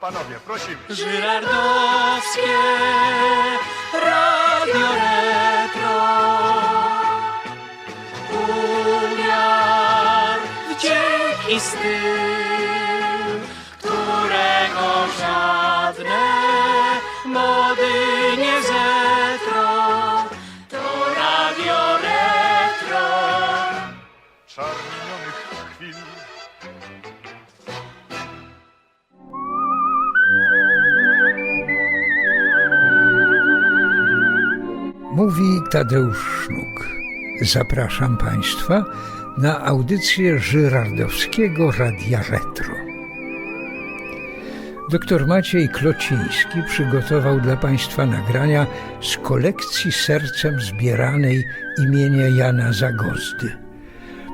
Panowie, prosimy. Żyrardowskie Radio Retro Umiar, wdzięk i styl Którego żadne mody Mówi Tadeusz Sznuk. Zapraszam Państwa na audycję Żyrardowskiego Radia Retro. Doktor Maciej Klociński przygotował dla Państwa nagrania z kolekcji sercem zbieranej imienia Jana Zagozdy.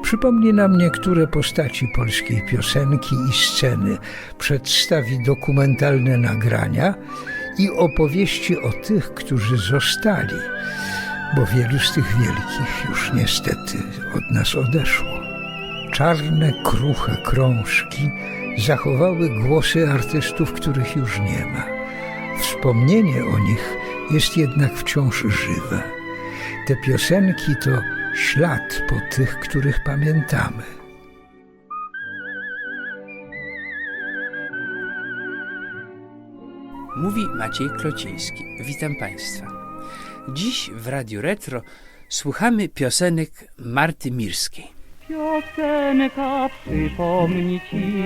Przypomni nam niektóre postaci polskiej piosenki i sceny, przedstawi dokumentalne nagrania i opowieści o tych, którzy zostali, bo wielu z tych wielkich już niestety od nas odeszło. Czarne, kruche krążki zachowały głosy artystów, których już nie ma. Wspomnienie o nich jest jednak wciąż żywe. Te piosenki to ślad po tych, których pamiętamy. Mówi Maciej Klociński. Witam Państwa. Dziś w Radiu Retro słuchamy piosenek Marty Mirskiej. Piosenka przypomni ci,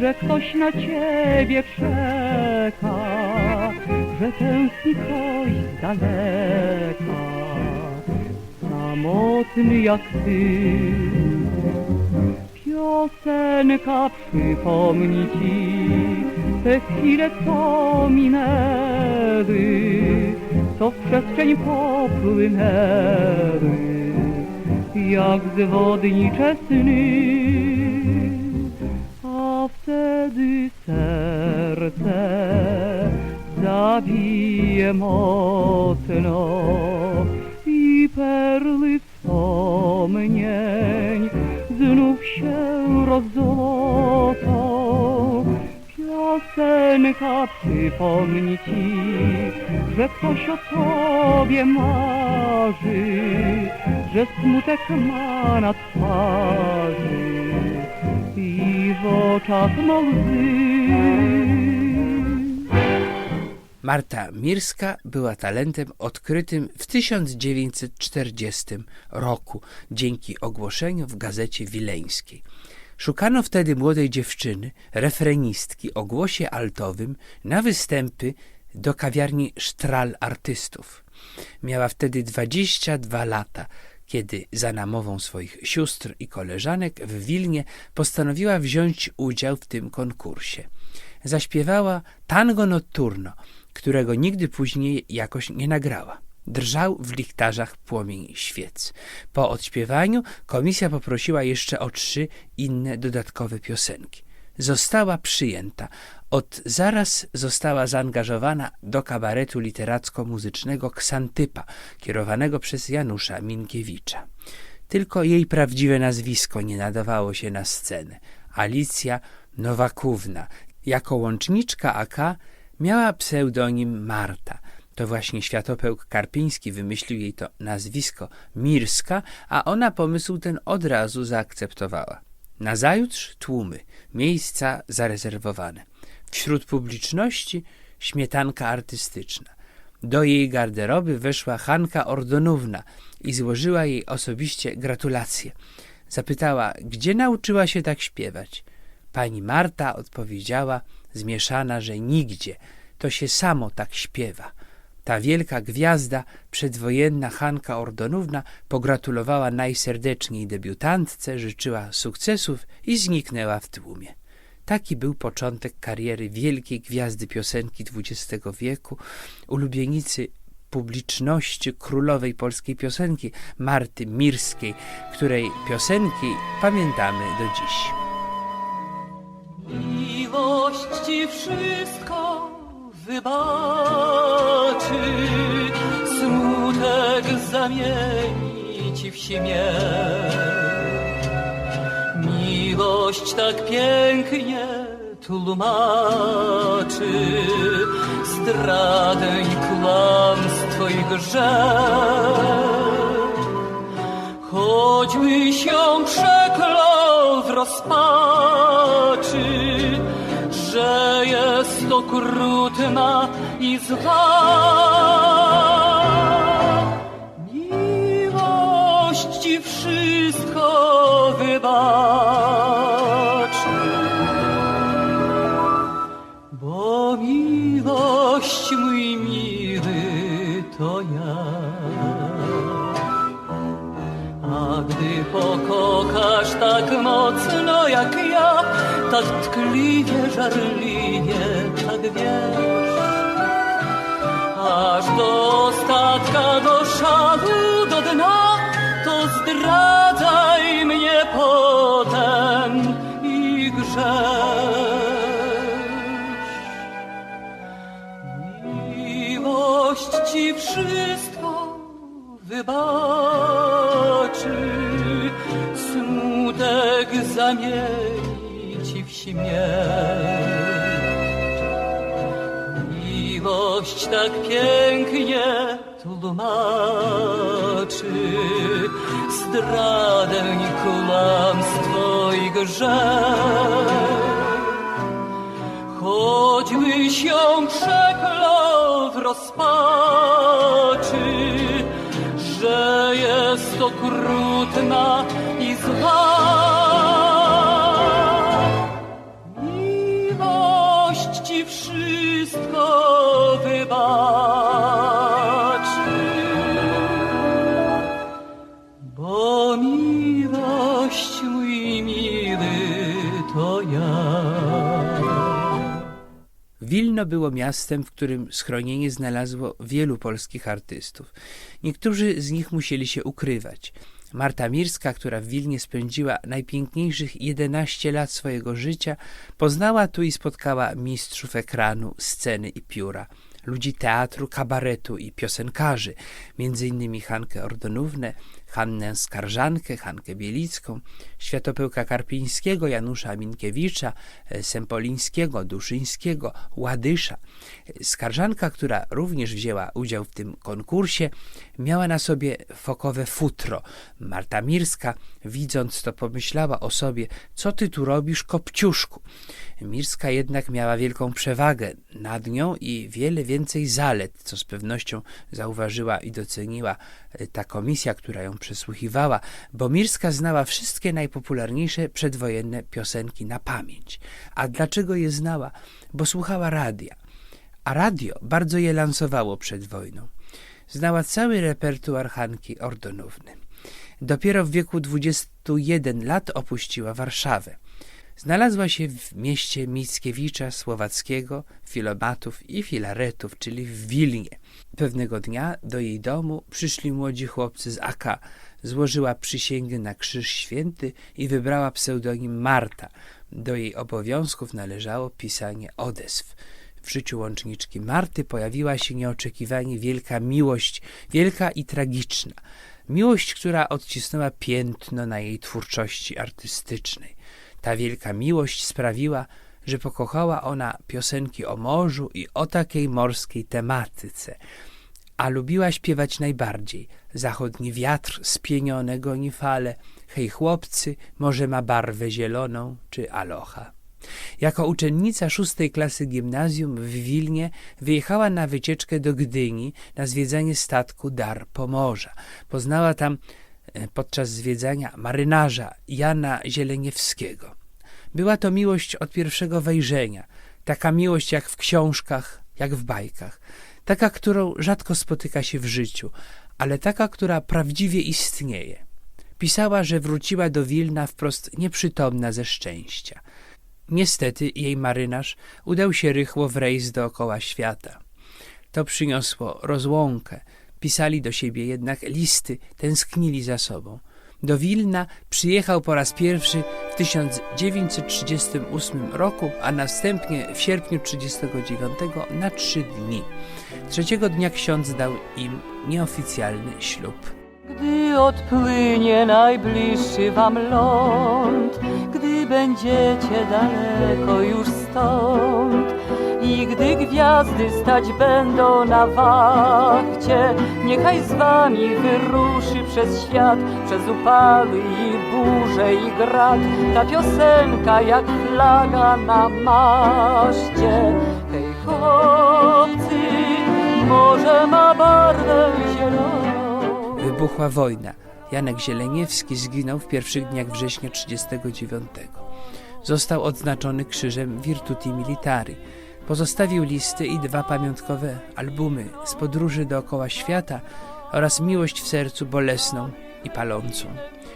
że ktoś na ciebie czeka, że tęskni ktoś z daleka, samotny jak ty. Piosenka przypomni ci te chwile, co minęły, co w przestrzeń popłynęły jak zwodnicze sny. A wtedy serce zabije mocno i perły wspomnień znów się rozzłotą. Piosenka przypomni ci, że ktoś o tobie marzy, że smutek ma na twarzy i w oczach ma łzy. Marta Mirska była talentem odkrytym w 1940 roku dzięki ogłoszeniu w gazecie wileńskiej. Szukano wtedy młodej dziewczyny, refrenistki o głosie altowym na występy do kawiarni Sztral Artystów. Miała wtedy 22 lata, kiedy za namową swoich sióstr i koleżanek w Wilnie postanowiła wziąć udział w tym konkursie. Zaśpiewała tango notturno, którego nigdy później jakoś nie nagrała. Drżał w lichtarzach płomień świec. Po odśpiewaniu komisja poprosiła jeszcze o trzy inne dodatkowe piosenki. Została przyjęta. Od zaraz została zaangażowana do kabaretu literacko-muzycznego Ksantypa, kierowanego przez Janusza Minkiewicza. Tylko jej prawdziwe nazwisko nie nadawało się na scenę. Alicja Nowakówna. Jako łączniczka AK miała pseudonim Marta. To właśnie Światopełk Karpiński wymyślił jej to nazwisko Mirska, a ona pomysł ten od razu zaakceptowała. Nazajutrz tłumy, miejsca zarezerwowane. Wśród publiczności śmietanka artystyczna. Do jej garderoby weszła Hanka Ordonówna i złożyła jej osobiście gratulacje. Zapytała, gdzie nauczyła się tak śpiewać. Pani Marta odpowiedziała, zmieszana, że nigdzie, to się samo tak śpiewa. Ta wielka gwiazda, przedwojenna Hanka Ordonówna, pogratulowała najserdeczniej debiutantce, życzyła sukcesów i zniknęła w tłumie. Taki był początek kariery wielkiej gwiazdy piosenki XX wieku, ulubienicy publiczności królowej polskiej piosenki Marty Mirskiej, której piosenki pamiętamy do dziś. Miłość ci wszystko wybaczy, smutek zamieni ci w śmiech. Miłość tak pięknie tłumaczy zdradę i kłamstwo i grzech. Choćby się przeklął w rozpaczy, że jest okrutna i zła. Miłość ci wszystko wybaczy, bo miłość mój miły to ja. A gdy pokochasz tak mocno jak ja, tak tkliwie, żarliwie, tak wiesz, aż do ostatka, do szadu, do dna, to zdradzaj mnie potem i grzesz. Miłość ci wszystko wybaczy, smutek zamieni Miłość tak pięknie tłumaczy zdradę i kłamstwo i grzech. Choćby się przeklął w rozpaczy, że jest okrutna i zła. Było miastem, w którym schronienie znalazło wielu polskich artystów. Niektórzy z nich musieli się ukrywać. Marta Mirska, która w Wilnie spędziła najpiękniejszych 11 lat swojego życia, poznała tu i spotkała mistrzów ekranu, sceny i pióra, ludzi teatru, kabaretu i piosenkarzy, innymi Hankę Ordonównę, Hannę Skarżankę, Hankę Bielicką, Światopełka Karpińskiego, Janusza Minkiewicza, e, Sempolińskiego, Duszyńskiego, Ładysza. E, Skarżanka, która również wzięła udział w tym konkursie, miała na sobie fokowe futro. Marta Mirska, widząc to, pomyślała o sobie, co ty tu robisz, kopciuszku? Mirska jednak miała wielką przewagę nad nią i wiele więcej zalet, co z pewnością zauważyła i doceniła e, ta komisja, która ją przesłuchiwała, bo Mirska znała wszystkie najpopularniejsze przedwojenne piosenki na pamięć. A dlaczego je znała? Bo słuchała radia. A radio bardzo je lansowało przed wojną. Znała cały repertuar Hanki Ordonówny. Dopiero w wieku 21 lat opuściła Warszawę. Znalazła się w mieście Mickiewicza, Słowackiego, Filomatów i Filaretów, czyli w Wilnie. Pewnego dnia do jej domu przyszli młodzi chłopcy z AK. Złożyła przysięgę na Krzyż Święty i wybrała pseudonim Marta. Do jej obowiązków należało pisanie odezw. W życiu łączniczki Marty pojawiła się nieoczekiwanie wielka miłość, wielka i tragiczna. Miłość, która odcisnęła piętno na jej twórczości artystycznej. Ta wielka miłość sprawiła, że pokochała ona piosenki o morzu i o takiej morskiej tematyce. A lubiła śpiewać najbardziej zachodni wiatr spienione goni fale, hej chłopcy, może ma barwę zieloną czy alocha. Jako uczennica szóstej klasy gimnazjum w Wilnie wyjechała na wycieczkę do Gdyni na zwiedzanie statku Dar Pomorza. Poznała tam e, podczas zwiedzania marynarza Jana Zieleniewskiego. Była to miłość od pierwszego wejrzenia, taka miłość jak w książkach, jak w bajkach, taka, którą rzadko spotyka się w życiu, ale taka, która prawdziwie istnieje. Pisała, że wróciła do Wilna wprost nieprzytomna ze szczęścia. Niestety jej marynarz udał się rychło w rejs dookoła świata. To przyniosło rozłąkę. Pisali do siebie jednak listy, tęsknili za sobą. Do Wilna przyjechał po raz pierwszy w 1938 roku, a następnie w sierpniu 1939 na trzy dni. Trzeciego dnia ksiądz dał im nieoficjalny ślub. Gdy odpłynie najbliższy wam ląd, gdy będziecie daleko już stąd i gdy gwiazdy stać będą na wachcie, niechaj z wami wyruszy przez świat, przez upały i burze i grad, ta piosenka jak flaga na maszcie. Hej chłopcy, może ma barwę zieloną. Wybuchła wojna. Janek Zieleniewski zginął w pierwszych dniach września 1939. Został odznaczony krzyżem Virtuti Militari. Pozostawił listy i dwa pamiątkowe albumy z podróży dookoła świata oraz Miłość w sercu bolesną i palącą.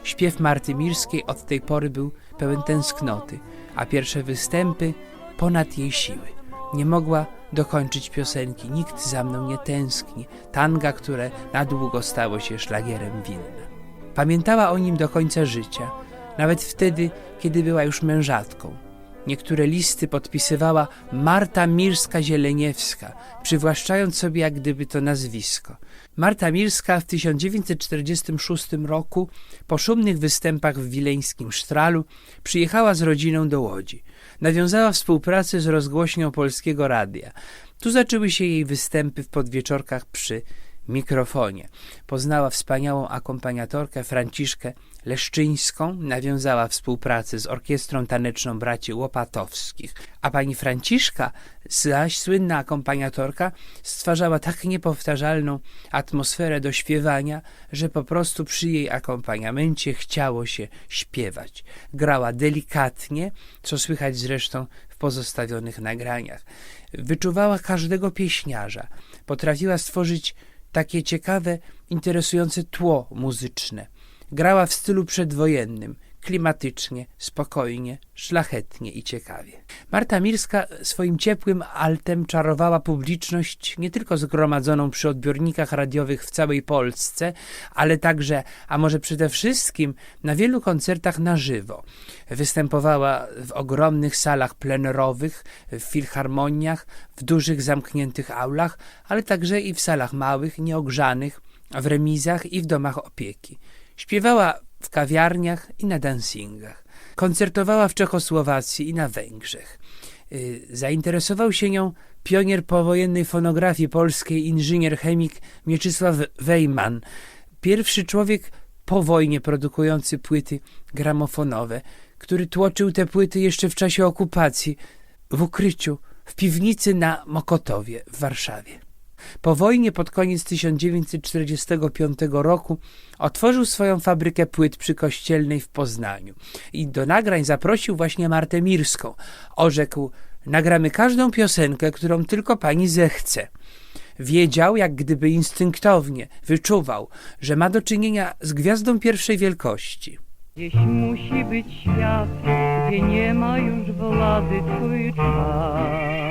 Śpiew Marty Mirskiej od tej pory był pełen tęsknoty, a pierwsze występy ponad jej siły. Nie mogła dokończyć piosenki Nikt za mną nie tęskni, tanga, które na długo stało się szlagierem winna. Pamiętała o nim do końca życia, nawet wtedy, kiedy była już mężatką. Niektóre listy podpisywała Marta Mirska-Zieleniewska, przywłaszczając sobie jak gdyby to nazwisko. Marta Mirska w 1946 roku po szumnych występach w wileńskim Sztralu przyjechała z rodziną do Łodzi. Nawiązała współpracę z rozgłośnią Polskiego Radia. Tu zaczęły się jej występy w podwieczorkach przy mikrofonie. Poznała wspaniałą akompaniatorkę Franciszkę Leszczyńską, nawiązała współpracę z Orkiestrą Taneczną Braci Łopatowskich, a pani Franciszka, zaś słynna akompaniatorka, stwarzała tak niepowtarzalną atmosferę do śpiewania, że po prostu przy jej akompaniamencie chciało się śpiewać. Grała delikatnie, co słychać zresztą w pozostawionych nagraniach. Wyczuwała każdego pieśniarza, potrafiła stworzyć takie ciekawe, interesujące tło muzyczne. Grała w stylu przedwojennym, klimatycznie, spokojnie, szlachetnie i ciekawie. Marta Mirska swoim ciepłym altem czarowała publiczność nie tylko zgromadzoną przy odbiornikach radiowych w całej Polsce, ale także, a może przede wszystkim, na wielu koncertach na żywo. Występowała w ogromnych salach plenerowych, w filharmoniach, w dużych zamkniętych aulach, ale także i w salach małych, nieogrzanych, w remizach i w domach opieki. Śpiewała w kawiarniach i na dancingach. Koncertowała w Czechosłowacji i na Węgrzech. Y, Zainteresował się nią pionier powojennej fonografii polskiej, inżynier chemik Mieczysław Wejman. Pierwszy człowiek po wojnie produkujący płyty gramofonowe, który tłoczył te płyty jeszcze w czasie okupacji w ukryciu w piwnicy na Mokotowie w Warszawie. Po wojnie pod koniec 1945 roku otworzył swoją fabrykę płyt przy Kościelnej w Poznaniu i do nagrań zaprosił właśnie Martę Mirską. Orzekł, nagramy każdą piosenkę, którą tylko pani zechce. Wiedział, jak gdyby instynktownie, wyczuwał, że ma do czynienia z gwiazdą pierwszej wielkości. Gdzieś musi być świat, gdzie nie ma już władzy twój czar.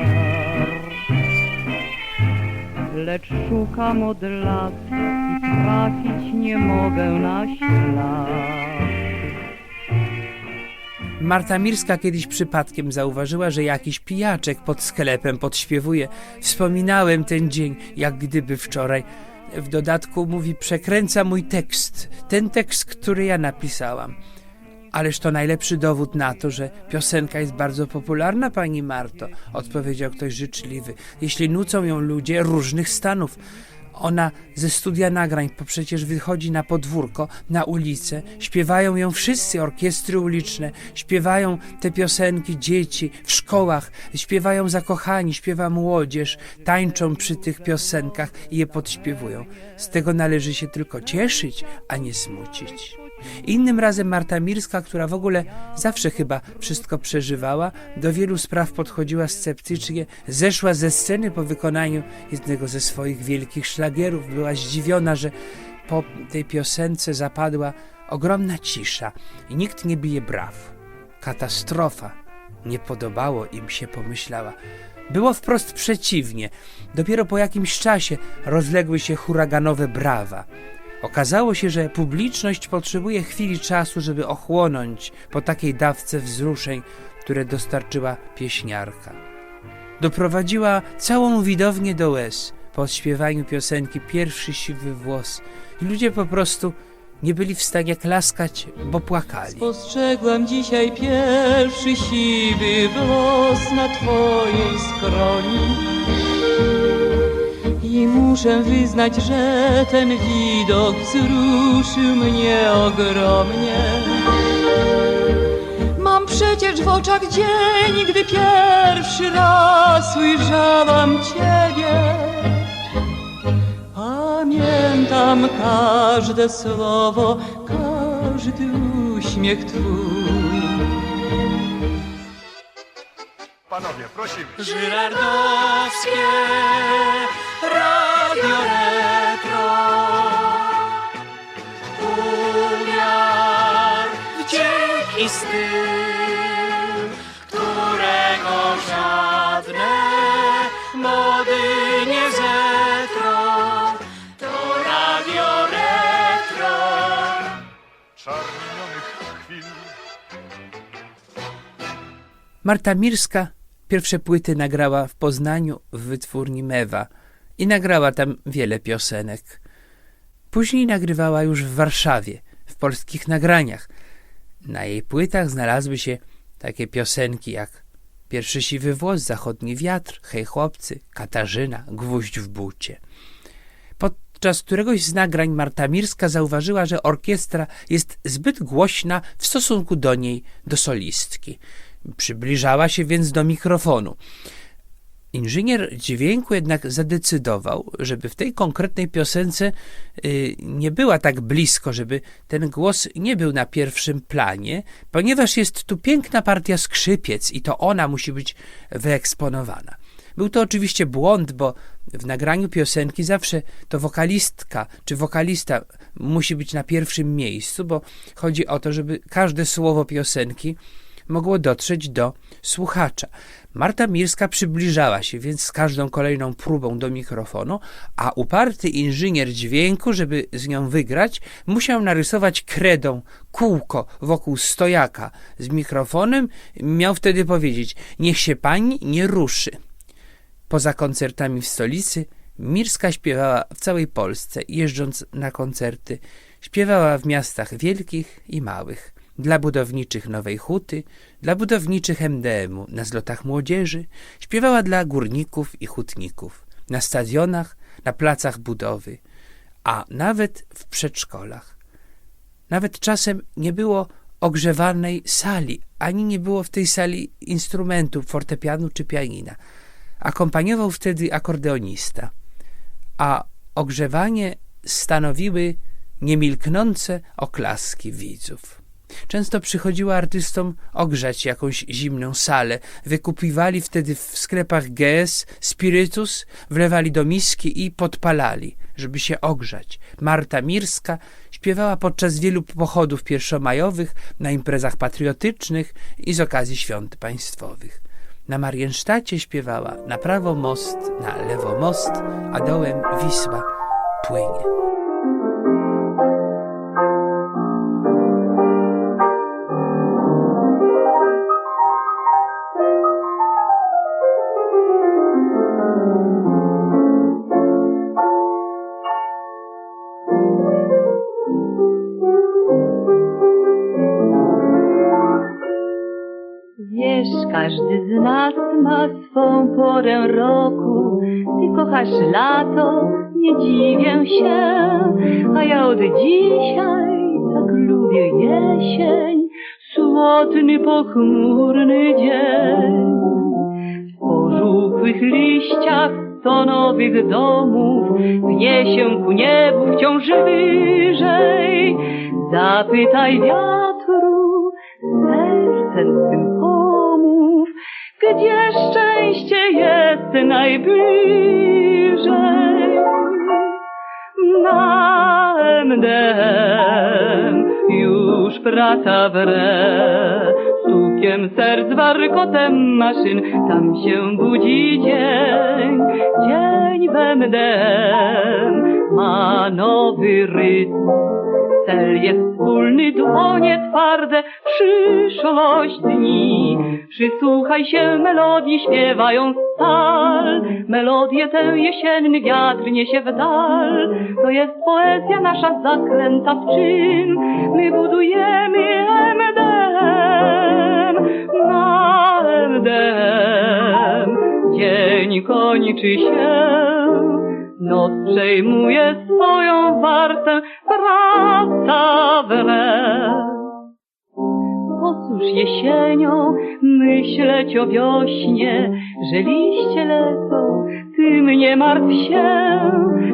Lecz szukam od lat i trafić nie mogę na ślad. Marta Mirska kiedyś przypadkiem zauważyła, że jakiś pijaczek pod sklepem podśpiewuje. Wspominałem ten dzień, jak gdyby wczoraj. W dodatku mówi, przekręca mój tekst, ten tekst, który ja napisałam. Ależ to najlepszy dowód na to, że piosenka jest bardzo popularna, pani Marto, odpowiedział ktoś życzliwy. Jeśli nucą ją ludzie różnych stanów, ona ze studia nagrań, bo przecież wychodzi na podwórko, na ulicę, śpiewają ją wszyscy orkiestry uliczne, śpiewają te piosenki dzieci w szkołach, śpiewają zakochani, śpiewa młodzież, tańczą przy tych piosenkach i je podśpiewują. Z tego należy się tylko cieszyć, a nie smucić. Innym razem Marta Mirska, która w ogóle zawsze chyba wszystko przeżywała, do wielu spraw podchodziła sceptycznie, zeszła ze sceny po wykonaniu jednego ze swoich wielkich szlagierów. Była zdziwiona, że po tej piosence zapadła ogromna cisza i nikt nie bije braw. Katastrofa. Nie podobało im się, pomyślała. Było wprost przeciwnie. Dopiero po jakimś czasie rozległy się huraganowe brawa. Okazało się, że publiczność potrzebuje chwili czasu, żeby ochłonąć po takiej dawce wzruszeń, które dostarczyła pieśniarka. Doprowadziła całą widownię do łez. po odśpiewaniu piosenki pierwszy siwy włos i ludzie po prostu nie byli w stanie klaskać, bo płakali. Spostrzegłam dzisiaj pierwszy siwy włos na twojej skroni I muszę wyznać, że ten widok wzruszył mnie ogromnie Mam przecież w oczach dzień, gdy pierwszy raz ujrzałam Ciebie Pamiętam każde słowo, każdy uśmiech Twój. Panowie, prosimy. Żyrardowskie Radio Retro. Umiar, wdzięk i styl Którego żadne mody nie zetrą To Radio Retro. Czar minionych chwil. Marta Mirska pierwsze płyty nagrała w Poznaniu w wytwórni Mewa i nagrała tam wiele piosenek. Później nagrywała już w Warszawie, w polskich nagraniach. Na jej płytach znalazły się takie piosenki jak Pierwszy siwy włos, Zachodni wiatr, Hej chłopcy, Katarzyna, Gwóźdź w bucie. Podczas któregoś z nagrań Marta Mirska zauważyła, że orkiestra jest zbyt głośna w stosunku do niej, do solistki. Przybliżała się więc do mikrofonu. Inżynier dźwięku jednak zadecydował, żeby w tej konkretnej piosence y, nie była tak blisko, żeby ten głos nie był na pierwszym planie, ponieważ jest tu piękna partia skrzypiec i to ona musi być wyeksponowana. Był to oczywiście błąd, bo w nagraniu piosenki zawsze to wokalistka czy wokalista musi być na pierwszym miejscu, bo chodzi o to, żeby każde słowo piosenki mogło dotrzeć do słuchacza. Marta Mirska przybliżała się więc z każdą kolejną próbą do mikrofonu, a uparty inżynier dźwięku, żeby z nią wygrać, musiał narysować kredą kółko wokół stojaka z mikrofonem. Miał wtedy powiedzieć: Niech się pani nie ruszy. Poza koncertami w stolicy, Mirska śpiewała w całej Polsce, jeżdżąc na koncerty. Śpiewała w miastach wielkich i małych dla budowniczych Nowej Huty, dla budowniczych MDM-u, na zlotach młodzieży, śpiewała dla górników i hutników, na stadionach, na placach budowy, a nawet w przedszkolach. Nawet czasem nie było ogrzewanej sali, ani nie było w tej sali instrumentu, fortepianu czy pianina. Akompaniował wtedy akordeonista, a ogrzewanie stanowiły niemilknące oklaski widzów. Często przychodziło artystom ogrzać jakąś zimną salę. Wykupiwali wtedy w sklepach GS spirytus, wlewali do miski i podpalali, żeby się ogrzać. Marta Mirska śpiewała podczas wielu pochodów pierwszomajowych, na imprezach patriotycznych i z okazji świąt państwowych. Na Mariensztacie śpiewała na prawo most, na lewo most, a dołem Wisła płynie. Każdy z nas ma swą porę roku. Ty kochasz lato, nie dziwię się, a ja od dzisiaj tak lubię jesień, słodny, pochmurny dzień. W pożółkłych liściach sto nowych domów pnie się ku niebu wciąż wyżej. Zapytaj wiatru, gdzie szczęście jest najbliżej. Na MDM już praca wre, stukiem serc, warkotem maszyn, tam się budzi dzień. Dzień w MDM ma nowy rytm, cel jest wspólny, dłonie twarde, przyszłość dni. Przysłuchaj się melodii, śpiewają stal. Melodię tę jesienny wiatr niesie w dal. To jest poezja nasza zaklęta w czyn. My budujemy MDM na MDM. Dzień kończy się, noc przejmuje swoją wartę, wraca wnet. Po cóż jesienią myśleć o wiośnie, że liście lecą, ty mnie martw się.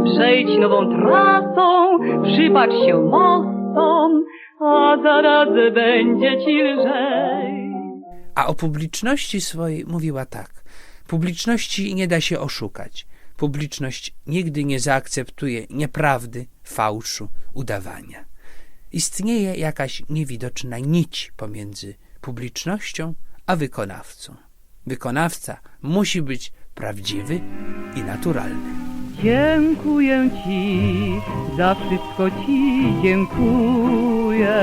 Przejdź nową trasą, przypatrz się mostom, a zaraz będzie ci lżej. A o publiczności swojej mówiła tak. Publiczności nie da się oszukać. Publiczność nigdy nie zaakceptuje nieprawdy, fałszu, udawania. Istnieje jakaś niewidoczna nić pomiędzy publicznością a wykonawcą. Wykonawca musi być prawdziwy i naturalny. Dziękuję Ci, za wszystko Ci dziękuję.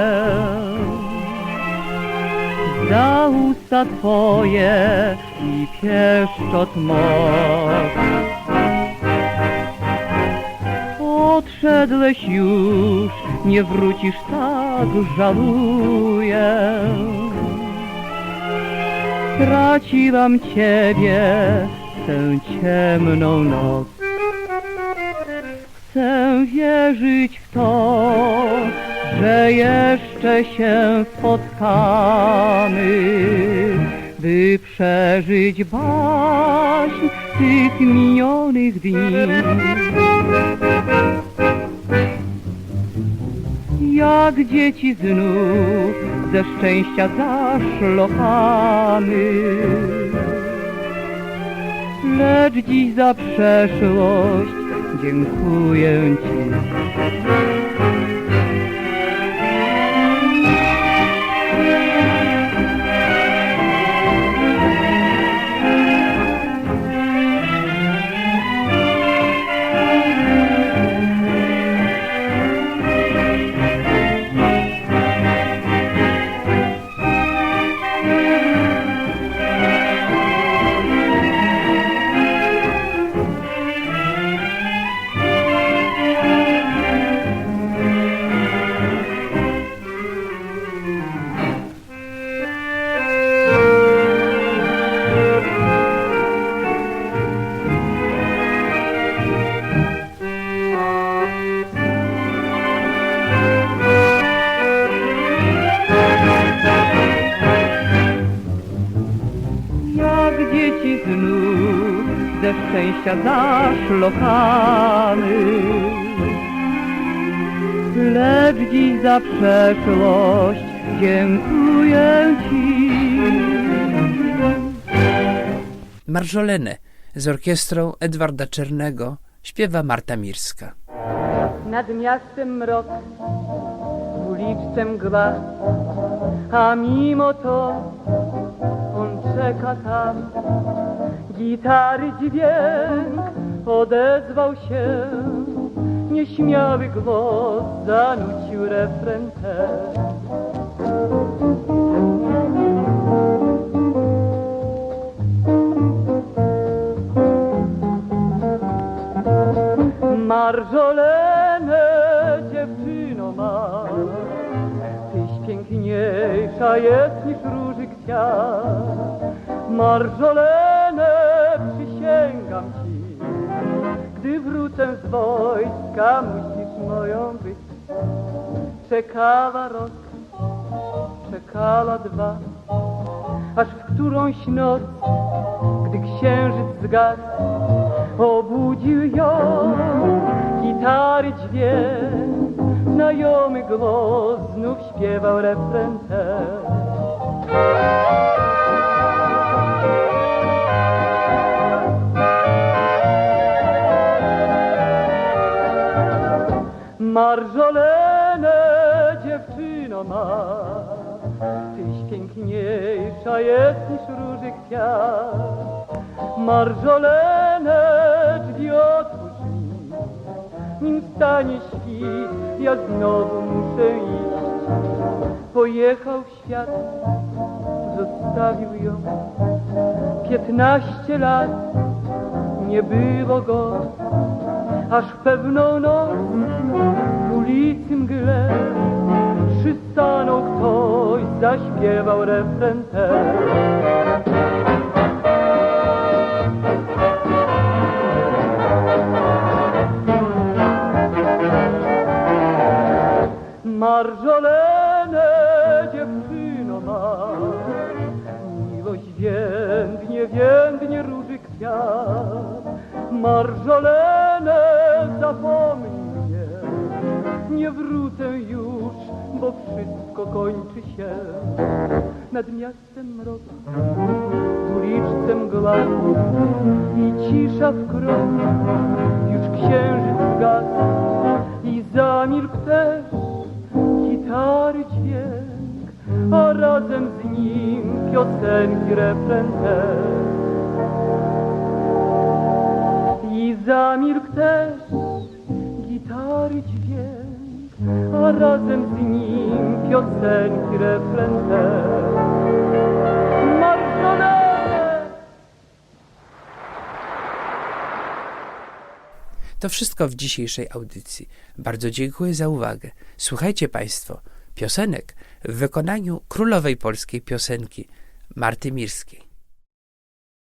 Za usta Twoje i pieszczot moc. Odszedłeś już, nie wrócisz, tak żaluję. Straciłam Ciebie tę ciemną noc. Chcę wierzyć w to, że jeszcze się spotkamy, by przeżyć baśń tych minionych dni. Jak dzieci znów ze szczęścia zaszlochamy. Lecz dziś za przeszłość dziękuję Ci. Szczęścia zaszlochamy. Lecz dziś za przeszłość dziękuję Ci. Marżolenę z orkiestrą Edwarda Czernego śpiewa Marta Mirska. Nad miastem mrok, w uliczce mgła, a mimo to czeka tam. Gitary dźwięk odezwał się, nieśmiały głos zanucił refren ten. Marżolenę dziewczyno ma, tyś piękniejsza jest niż róży kwiat. Marżolenę przysięgam ci, gdy wrócę z wojska, musisz moją być. Czekała rok, czekała dwa, aż w którąś noc, gdy księżyc zgasł, obudził ją gitary dźwięk, znajomy głos znów śpiewał refren ten. Marżolenę dziewczyno ma, tyś piękniejsza jest niż róży kwiat. Marżolenę drzwi otwórz mi, nim stanie świt ja znowu muszę iść. Pojechał w świat, zostawił ją. Piętnaście lat nie było go, aż pewną noc ulicy mgle przystanął ktoś, zaśpiewał refren ten. Bo wszystko kończy się. Nad miastem mrok, uliczce mgła i cisza w krok. Już księżyc zgasł i zamilkł też gitary dźwięk, a razem z nim piosenki refren też. I zamilkł też a razem z nim piosenki refren! To wszystko w dzisiejszej audycji. Bardzo dziękuję za uwagę. Słuchajcie Państwo piosenek w wykonaniu królowej polskiej piosenki Marty Mirskiej.